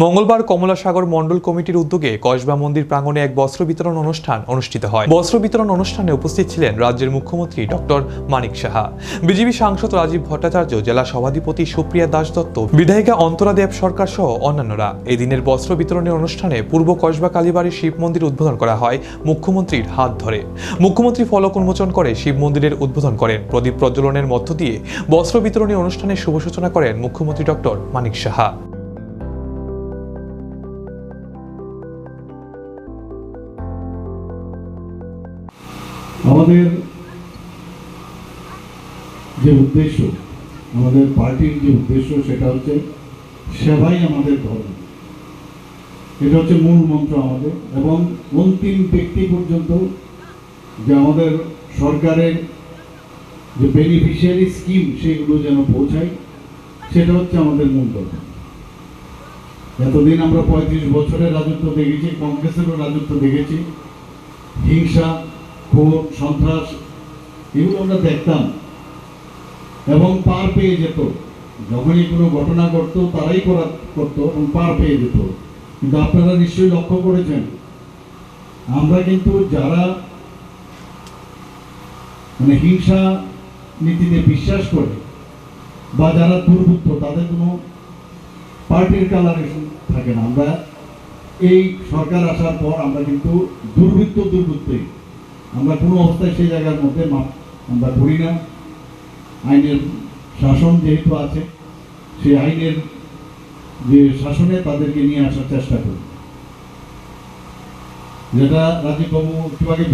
মঙ্গলবার কমলাসাগর মণ্ডল কমিটির উদ্যোগে কসবা মন্দির প্রাঙ্গণে এক বস্ত্র বিতরণ অনুষ্ঠান অনুষ্ঠিত হয়। বস্ত্র বিতরণ অনুষ্ঠানে উপস্থিত ছিলেন রাজ্যের মুখ্যমন্ত্রী ডক্টর মানিক সাহা, বিজেপি সাংসদ রাজীব ভট্টাচার্য, জেলা সভাধিপতি সুপ্রিয়া দাস দত্ত, বিধায়িকা অন্তরা দেব সরকার সহ অন্যান্যরা। এই দিনের বস্ত্র বিতরণের অনুষ্ঠানে পূর্ব কসবা কালীবাড়ির শিব মন্দির উদ্বোধন করা হয় মুখ্যমন্ত্রীর হাত ধরে। মুখ্যমন্ত্রী ফলক উন্মোচন করে শিব মন্দিরের উদ্বোধন করেন। প্রদীপ প্রজ্বলনের মধ্য দিয়ে বস্ত্র বিতরণী অনুষ্ঠানের শুভ সূচনা করেন মুখ্যমন্ত্রী ডক্টর মানিক সাহা। আমাদের যে উদ্দেশ্য, আমাদের পার্টির যে উদ্দেশ্য, সেটা হচ্ছে সেবাই আমাদের ধর্ম। এটা হচ্ছে মূল মন্ত্র আমাদের। এবং অন্তিম ব্যক্তি পর্যন্ত যে আমাদের সরকারের যে বেনিফিশিয়ারি স্কিম সেগুলো যেন পৌঁছায়, সেটা হচ্ছে আমাদের মূল কথা এতদিন আমরা পঁয়ত্রিশ বছরের রাজত্ব দেখেছি, কংগ্রেসেরও রাজত্ব দেখেছি। হিংসা খুন, সন্ত্রাস, এগুলো আমরা দেখতাম। এবং পার পেয়ে যেত। যখনই কোনো ঘটনা ঘটতো, তারাই করা করতো এবং পার পেয়ে যেত। কিন্তু আপনারা নিশ্চয়ই লক্ষ্য করেছেন, আমরা কিন্তু যারা মানে হিংসা নীতিতে বিশ্বাস করে বা যারা দুর্বৃত্ত তাদের কোনো পার্টির কালারে থাকে না। আমরা এই সরকার আসার পর আমরা কিন্তু দুর্বৃত্ত দুর্বৃত্তই। আমরা কোনো অবস্থায় সেই জায়গার মধ্যে আমরা করি না। আইনের শাসন যেহেতু আছে, সেই আইনের যে শাসনে তাদেরকে নিয়ে আসার চেষ্টা করি। যেটা রাজীব বাবু একটু আগে